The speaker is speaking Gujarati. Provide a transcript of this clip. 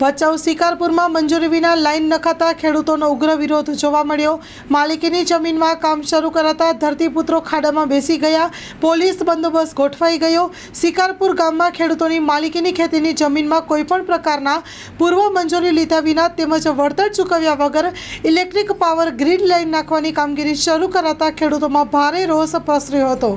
ભચાઉ શિકારપુરમાં મંજૂરી વિના લાઇન નખાતા ખેડૂતોનો ઉગ્ર વિરોધ જોવા મળ્યો. માલિકીની જમીનમાં કામ શરૂ કરાતા ધરતીપુત્રો ખાડામાં બેસી ગયા. પોલીસ બંદોબસ્ત ગોઠવાઈ ગયો. શિકારપુર ગામમાં ખેડૂતોની માલિકીની ખેતીની જમીનમાં કોઈપણ પ્રકારના પૂર્વ મંજૂરી લીધા વિના તેમજ વળતર ચૂકવ્યા વગર ઇલેક્ટ્રિક પાવર ગ્રીડ લાઇન નાખવાની કામગીરી શરૂ કરાતા ખેડૂતોમાં ભારે રોષ પ્રસર્યો હતો.